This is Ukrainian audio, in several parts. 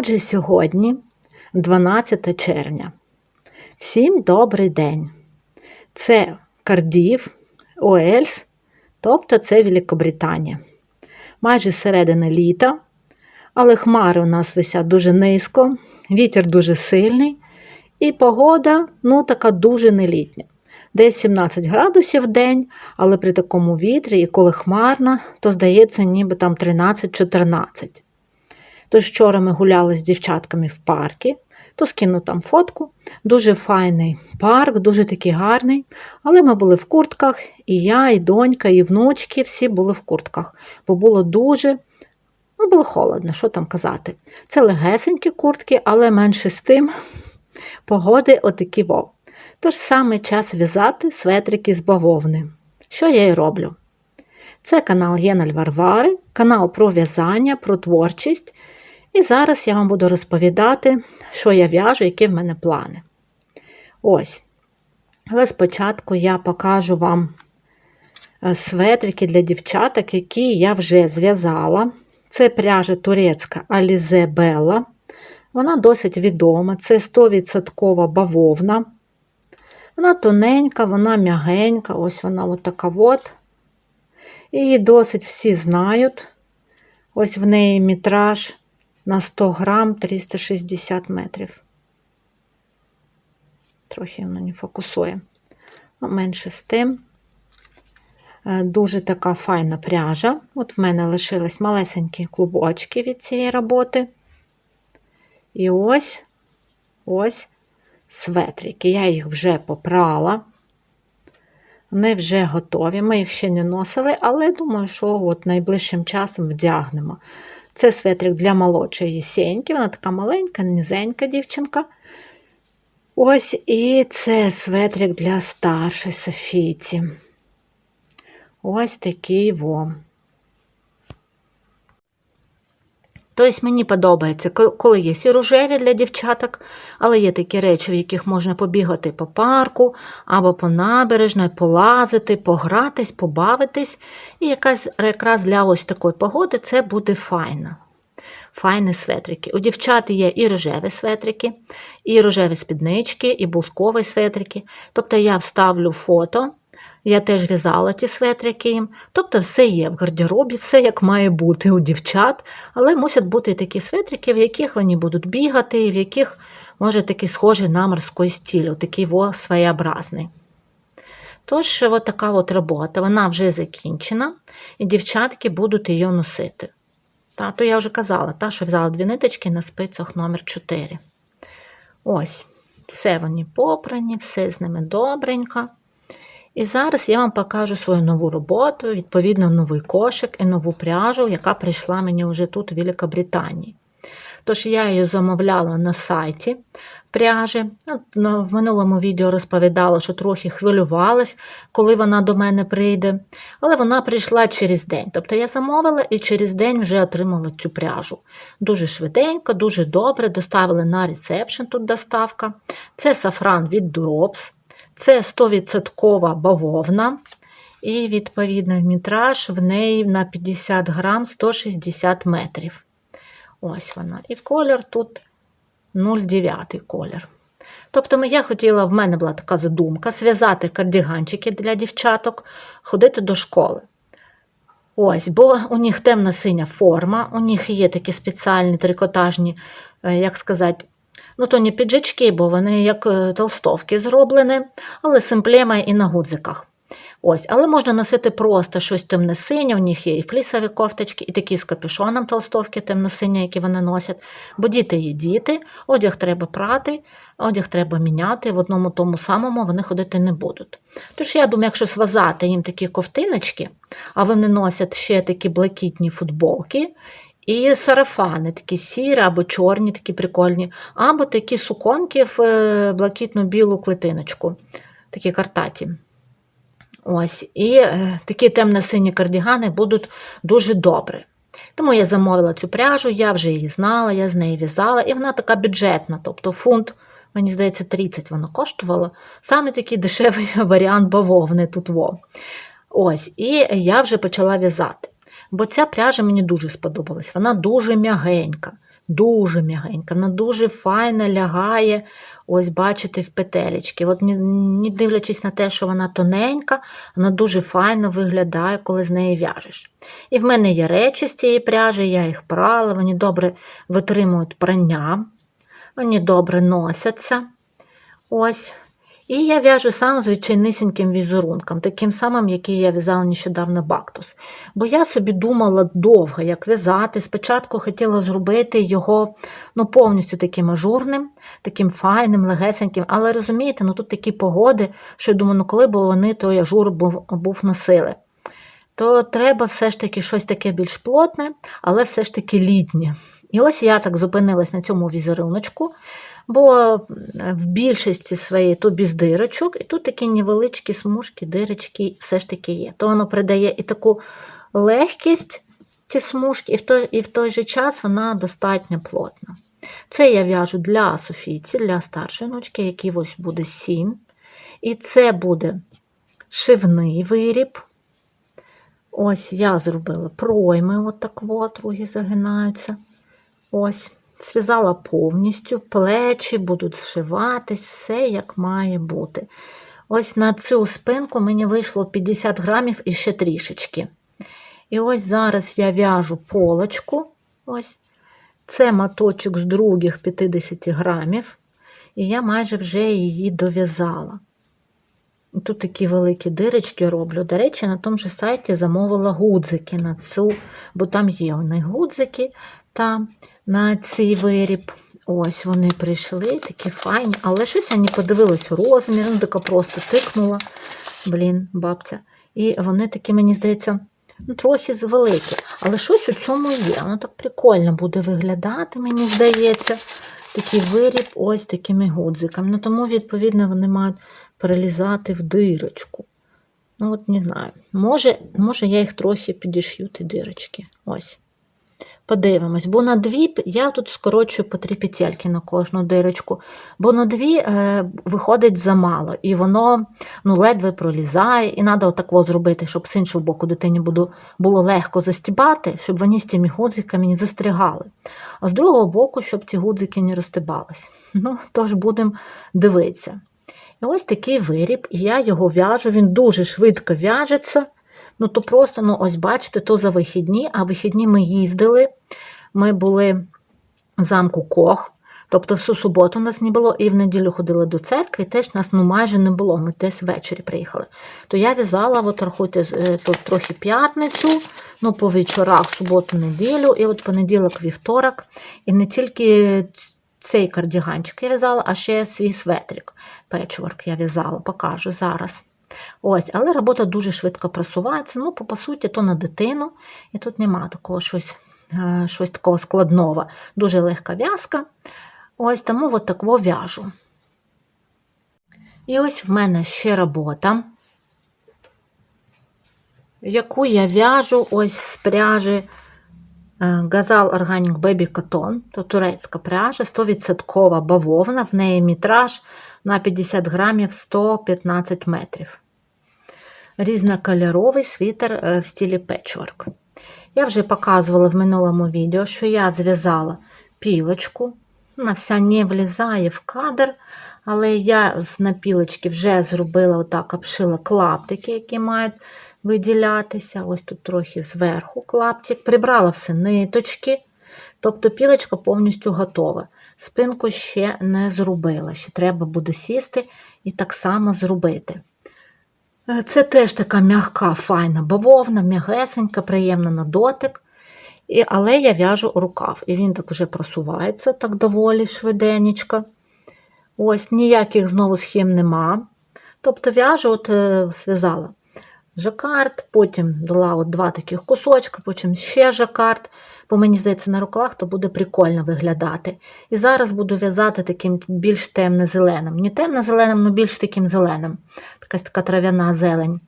Отже, сьогодні 12 червня. Всім добрий день. Це Кардів, Уельс, тобто це Великобританія. Майже середина літа, але хмари у нас висять дуже низько, вітер дуже сильний, і погода ну, така дуже нелітня. Десь 17 градусів в день, але при такому вітрі, і коли хмарно, то здається, ніби там 13-14. Тож вчора ми гуляли з дівчатками в паркі, то скину там фотку. Дуже файний парк, дуже такий гарний. Але ми були в куртках, і я, і донька, і внучки всі були в куртках, бо було дуже ну, було холодно, що там казати. Це легесенькі куртки, але менше з тим погоди отакі вов. Тож саме час в'язати светрики з бавовни. Що я і роблю? Це канал Єналь Варвари, канал про в'язання, про творчість. І зараз я вам буду розповідати, що я в'яжу, які в мене плани. Ось. Але спочатку я покажу вам е, светрики для дівчаток, які я вже зв'язала. Це пряжа турецька Alize Bella. Вона досить відома, це 100% бавовна. Вона тоненька, вона м'ягенька, ось вона от така от. Її досить всі знають. Ось в неї мітраж на 100 грам 360 метрів. Трохи воно не фокусує. Менше з тим. Е, дуже така файна пряжа. От в мене лишились малесенькі клубочки від цієї роботи. І ось ось светрики. Я їх вже попрала. Вони вже готові. Ми їх ще не носили, але думаю, що от найближчим часом вдягнемо. Це светрик для молодшої сеньки, вона така маленька, низенька дівчинка. Ось і це светрик для старшої Софійці. Ось такий во. Тобто мені подобається, коли є і рожеві для дівчаток, але є такі речі, в яких можна побігати по парку або по набережній, полазити, погратись, побавитись. І якась якраз для ось такої погоди це буде файно. Файні светрики. У дівчат є і рожеві светрики, і рожеві спіднички, і бускові светрики. Тобто я вставлю фото. Я теж в'язала ті светрики їм. Тобто все є в гардеробі, все як має бути у дівчат, але мусять бути такі светрики, в яких вони будуть бігати, і в яких може такий схожий на морський стіль, такий во своєобразний. Тож, от така от робота, вона вже закінчена, і дівчатки будуть її носити. Та, то я вже казала, та, що взяла дві ниточки на спицях номер 4 Ось, все вони попрані, все з ними добренько. І зараз я вам покажу свою нову роботу, відповідно, новий кошик і нову пряжу, яка прийшла мені вже тут у Великобританії. Тож я її замовляла на сайті пряжі. В минулому відео розповідала, що трохи хвилювалась, коли вона до мене прийде. Але вона прийшла через день. Тобто я замовила і через день вже отримала цю пряжу. Дуже швиденько, дуже добре. Доставили на ресепшн тут доставка. Це сафран від Drops. Це 100% бавовна. І, відповідно, мітраж в неї на 50 грам 160 метрів. Ось вона. І колір тут 0,9 колір. Тобто, я хотіла, в мене була така задумка, зв'язати кардіганчики для дівчаток, ходити до школи. Ось, бо у них темна синя форма, у них є такі спеціальні трикотажні, е, як сказати, Ну, то не піджачки, бо вони як е, толстовки зроблені, але симплема і на гудзиках. Ось, Але можна носити просто щось темне-синє, у них є і флісові кофточки, і такі з капюшоном толстовки темно-сині, які вони носять. Бо діти є діти, одяг треба прати, одяг треба міняти, в одному тому самому вони ходити не будуть. Тож, я думаю, якщо зв'язати їм такі ковтиночки, а вони носять ще такі блакитні футболки і сарафани, такі сірі або чорні, такі прикольні, або такі суконки в е, блакитну-білу клетиночку, такі картаті. Ось, І е, такі темно-сині кардігани будуть дуже добрі. Тому я замовила цю пряжу, я вже її знала, я з неї в'язала, і вона така бюджетна, тобто фунт, мені здається, 30 вона коштувала. Саме такий дешевий варіант бавовни тут. во. Ось, І я вже почала в'язати. Бо ця пряжа мені дуже сподобалась. Вона дуже м'ягенька, дуже м'ягенька, вона дуже файно лягає, ось бачите, в петелечки. От не, дивлячись на те, що вона тоненька, вона дуже файно виглядає, коли з неї в'яжеш. І в мене є речі з цієї пряжі, я їх прала, вони добре витримують прання, вони добре носяться. Ось. І я в'яжу сам звичайнісіньким візерунком, таким самим, який я в'язала нещодавно бактус. Бо я собі думала довго, як в'язати. Спочатку хотіла зробити його ну, повністю таким ажурним, таким файним, легесеньким. Але розумієте, ну тут такі погоди, що я думаю, ну коли б вони той ажур був, був носили. То треба все ж таки щось таке більш плотне, але все ж таки літнє. І ось я так зупинилась на цьому візеруночку, бо в більшості своєї то без дирочок, і тут такі невеличкі смужки, дирочки все ж таки є. То воно придає і таку легкість, ці смужки, і в той, і в той же час вона достатньо плотна. Це я в'яжу для Софійці, для старшої ночки, який ось буде 7. І це буде шивний виріб. Ось я зробила пройми, отак от, руги загинаються. Ось, зв'язала повністю, плечі будуть зшиватись, все як має бути. Ось на цю спинку мені вийшло 50 грамів і ще трішечки. І ось зараз я в'яжу полочку. Ось. Це маточок з других 50 грамів. І я майже вже її дов'язала. Тут такі великі дирочки роблю. До речі, на тому ж сайті замовила гудзики на цю, бо там є вони гудзики та на цей виріб. Ось вони прийшли, такі файні, але щось я не подивилась розмір, ну така просто тикнула, блін, бабця. І вони такі, мені здається, ну, трохи завеликі. Але щось у цьому є. Воно так прикольно буде виглядати, мені здається. Такий виріб ось такими гудзиками. Ну, тому, відповідно, вони мають перелізати в дирочку. Ну, от не знаю. Може, може я їх трохи підішью, ті дирочки. Ось. Подивимось, бо на дві я тут скорочую по три петельки на кожну дирочку, бо на дві е, виходить замало, і воно ну, ледве пролізає, і треба отако зробити, щоб з іншого боку дитині буду, було легко застібати, щоб вони з цими гудзиками не застрягали. А з другого боку, щоб ці гудзики не розстибались. Ну, тож будемо дивитися. І ось такий виріб, і я його в'яжу, він дуже швидко в'яжеться. Ну, то просто, ну, ось бачите, то за вихідні, а вихідні ми їздили. Ми були в замку Кох, тобто всю суботу нас не було, і в неділю ходили до церкви, теж нас ну, майже не було. Ми десь ввечері приїхали. То я в'язала, от рахуйте, е, тут трохи п'ятницю, ну, по вечорах, суботу, неділю, і от понеділок, вівторок. І не тільки цей кардіганчик я в'язала, а ще свій светрик. Печворк я в'язала, покажу зараз. Ось, Але робота дуже швидко просувається. Ну, по, суті, то на дитину, і тут нема такого щось е, щось такого складного. Дуже легка в'язка. Ось тому от такого в'яжу. І ось в мене ще робота, яку я в'яжу ось з пряжі Газал Organic Baby Cotton, то турецька пряжа, 100% бавовна, в неї мітраж на 50 грамів 115 метрів. Різнокольоровий світер в стилі печворк. Я вже показувала в минулому відео, що я зв'язала пілочку. Вона вся не влізає в кадр, але я з напілочки вже зробила отак, обшила клаптики, які мають виділятися. Ось тут трохи зверху клаптик. Прибрала все ниточки. Тобто пілочка повністю готова. Спинку ще не зробила. Ще треба буде сісти і так само зробити. Це теж така м'яка, файна бавовна, м'ягесенька, приємна на дотик. Але я в'яжу рукав, і він так вже просувається так доволі швиденечко. Ось ніяких знову схем нема. Тобто в'яжу, от зв'язала жакард, потім дала от два таких кусочка, потім ще жакард. Бо мені здається, на рукавах то буде прикольно виглядати. І зараз буду в'язати таким більш темно-зеленим. Не темно-зеленим, але більш таким зеленим. Якась така трав'яна зелень.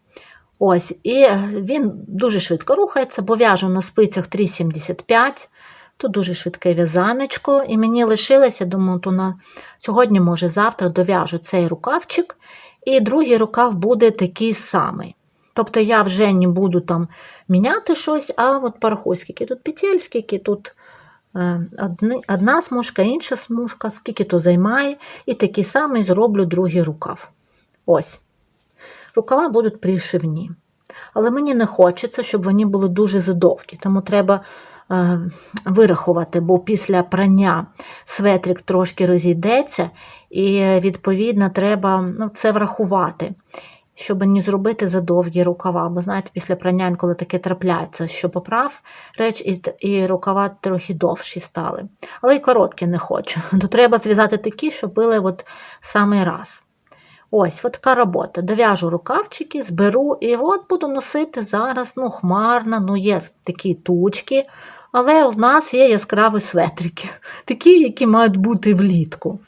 Ось, І він дуже швидко рухається, бо в'яжу на спицях 3,75. Тут дуже швидке в'язанечко. І мені лишилося, думаю, то на сьогодні, може, завтра дов'яжу цей рукавчик. І другий рукав буде такий самий. Тобто я вже не буду там міняти щось, а от порахуй, скільки тут петель, скільки тут е, одна смужка, інша смужка, скільки то займає, і такий самий зроблю другий рукав. Ось. Рукава будуть пришивні. Але мені не хочеться, щоб вони були дуже задовгі, тому треба е, вирахувати, бо після прання светрик трошки розійдеться, і відповідно треба ну, це врахувати, щоб не зробити задовгі рукава. Бо знаєте, після прання інколи таке трапляється, що поправ реч, і, і рукава трохи довші стали. Але й короткі не хочу. То треба зв'язати такі, щоб були от самий раз. Ось, от така робота. Дов'яжу рукавчики, зберу і от буду носити зараз, ну, хмарно, ну, є такі тучки, але в нас є яскраві светрики, такі, які мають бути влітку.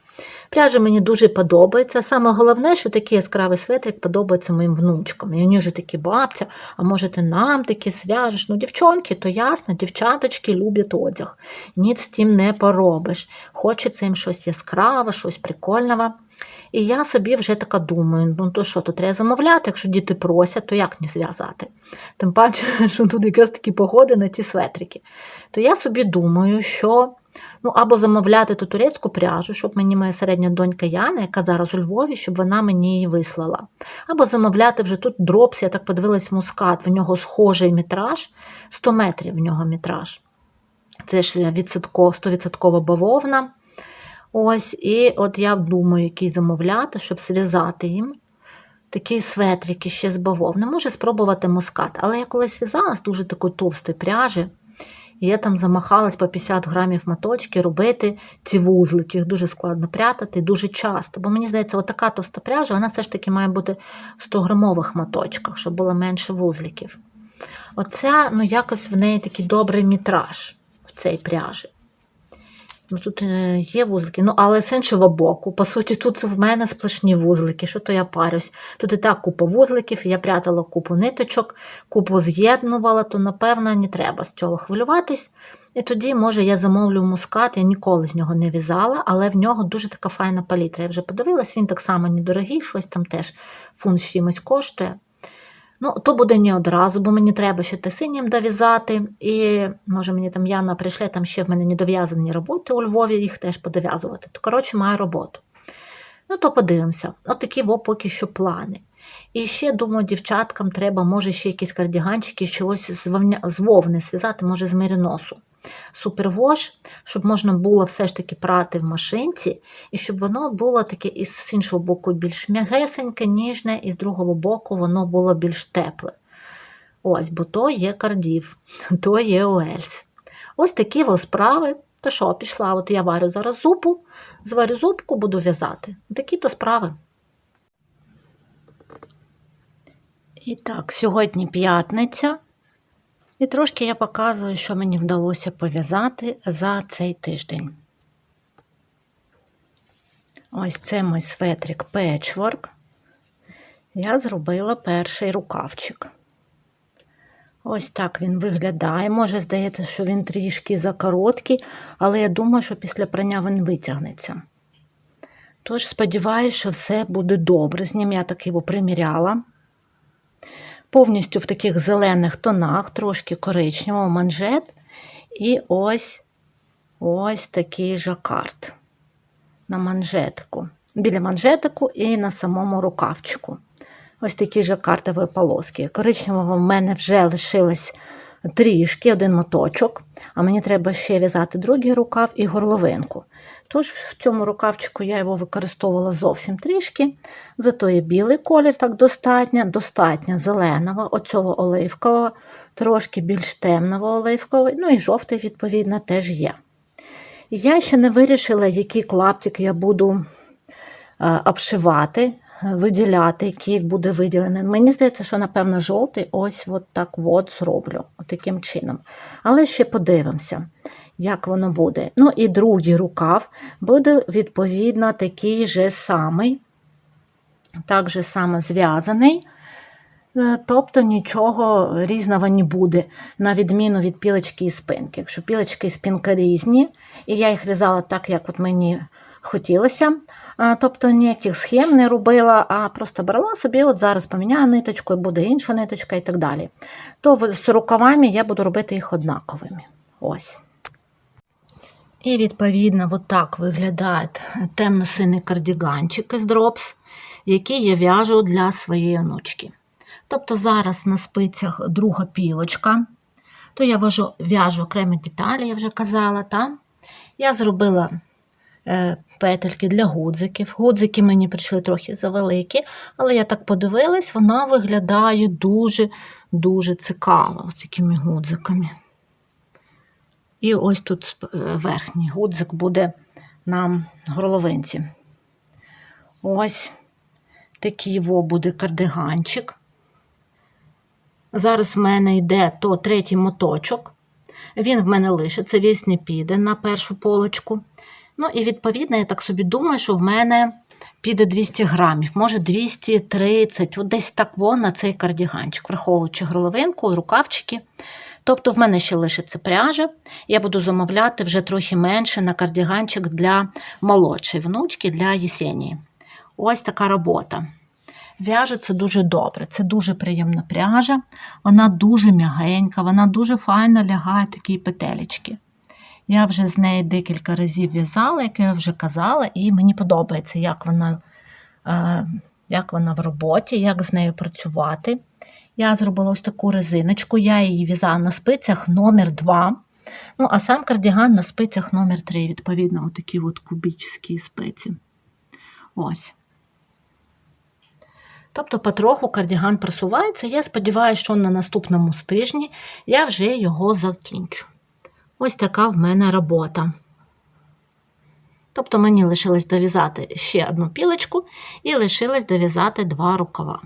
Пряжа мені дуже подобається. Саме головне, що такий яскравий светрик подобається моїм внучкам. І вони вже такі бабця, а може ти нам такі зв'яжеш? Ну, дівчонки, то ясно, дівчаточки люблять одяг. Ніц з тим не поробиш. Хочеться їм щось яскраве, щось прикольне. І я собі вже така думаю, ну то що, то треба замовляти, якщо діти просять, то як не зв'язати? Тим паче, що тут якраз такі погоди на ті светрики. То я собі думаю, що ну, або замовляти ту турецьку пряжу, щоб мені моя середня донька Яна, яка зараз у Львові, щоб вона мені її вислала. Або замовляти вже тут дропс, я так подивилась мускат, в нього схожий метраж, 100 метрів в нього метраж. Це ж відсотко, 100% бавовна. Ось, і от я думаю, який замовляти, щоб зв'язати їм. Такий светрик ще з бавовни. Може спробувати мускат. Але я колись в'язала з дуже такої товстої пряжі. І я там замахалась по 50 грамів моточки робити ці вузлики. Їх дуже складно прятати, дуже часто. Бо мені здається, отака товста пряжа, вона все ж таки має бути в 100-грамових моточках, щоб було менше вузликів. Оця, ну, якось в неї такий добрий мітраж в цій пряжі. Ну, тут е, є вузлики, ну, але з іншого боку, по суті, тут в мене сплошні вузлики, що то я парюсь. Тут і так купа вузликів, я прятала купу ниточок, купу з'єднувала, то, напевно, не треба з цього хвилюватись. І тоді, може, я замовлю мускат, я ніколи з нього не в'язала, але в нього дуже така файна палітра. Я вже подивилась, він так само недорогий, щось там теж фунт з чимось коштує. Ну, то буде не одразу, бо мені треба ще те синім дов'язати. І може мені там Яна прийшла, там ще в мене недов'язані роботи у Львові, їх теж подов'язувати. То, коротше, маю роботу. Ну, то подивимося. От такі во поки що плани. І ще, думаю, дівчаткам треба, може, ще якісь кардіганчики, чогось з вовни зв'язати, може, з мериносу. Супервош, щоб можна було все ж таки прати в машинці, і щоб воно було таке і з іншого боку більш м'ягесеньке, ніжне, і з другого боку воно було більш тепле. Ось, бо то є кардів, то є Уельс. Ось такі во справи. То що, пішла, от я варю зараз зупу, зварю зупку, буду в'язати. Такі то справи. І так, сьогодні п'ятниця. І трошки я показую, що мені вдалося пов'язати за цей тиждень. Ось це мій светрик Patchwork. Я зробила перший рукавчик. Ось так він виглядає. Може, здається, що він трішки закороткий, але я думаю, що після прання він витягнеться. Тож, сподіваюся, що все буде добре. З ним я так його приміряла. Повністю в таких зелених тонах, трошки коричневого манжет. І ось ось такий жакард на манжетику. Біля манжетику і на самому рукавчику. Ось такі жакардові полоски. Коричневого в мене вже лишилось трішки, один моточок, а мені треба ще в'язати другий рукав і горловинку. Тож в цьому рукавчику я його використовувала зовсім трішки. Зато є білий колір, так достатньо, достатньо зеленого, оцього оливкового, трошки більш темного оливкового, ну і жовтий, відповідно, теж є. Я ще не вирішила, які клаптики я буду е, обшивати, виділяти, який буде виділений. Мені здається, що, напевно, жовтий ось от так от зроблю, таким чином. Але ще подивимося, як воно буде. Ну і другий рукав буде, відповідно, такий же самий, так же само зв'язаний. Е, Тобто нічого різного не буде, на відміну від пілочки і спинки. Якщо пілочки і спинка різні, і я їх в'язала так, як от мені хотілося. Тобто ніяких схем не робила, а просто брала собі, от зараз поміняю ниточку, буде інша ниточка і так далі. То з рукавами я буду робити їх однаковими. Ось. І відповідно, от так виглядає темно-синий кардіганчик із дропс, який я в'яжу для своєї онучки. Тобто зараз на спицях друга пілочка, то я вяжу, окремі деталі, я вже казала. Та? Я зробила петельки для гудзиків. Гудзики мені прийшли трохи завеликі, але я так подивилась, вона виглядає дуже-дуже цікаво з такими гудзиками. І ось тут е, верхній гудзик буде на горловинці. Ось такий во буде кардиганчик. Зараз в мене йде то третій моточок. Він в мене лишиться, весь не піде на першу полочку. Ну і відповідно, я так собі думаю, що в мене піде 200 грамів, може 230, от десь так во на цей кардіганчик, враховуючи горловинку рукавчики. Тобто в мене ще лишиться пряжа. Я буду замовляти вже трохи менше на кардіганчик для молодшої внучки, для Єсенії. Ось така робота. В'яжеться дуже добре, це дуже приємна пряжа, вона дуже м'ягенька, вона дуже файно лягає такі петелечки. Я вже з неї декілька разів в'язала, як я вже казала, і мені подобається, як вона, е, як вона в роботі, як з нею працювати. Я зробила ось таку резиночку, я її в'язала на спицях номер 2 Ну, а сам кардіган на спицях номер 3 відповідно, отакі от кубічні спиці. Ось. Тобто, потроху кардіган просувається. Я сподіваюся, що на наступному тижні я вже його закінчу. Ось така в мене робота. Тобто мені лишилось дов'язати ще одну пілочку і лишилось дов'язати два рукава.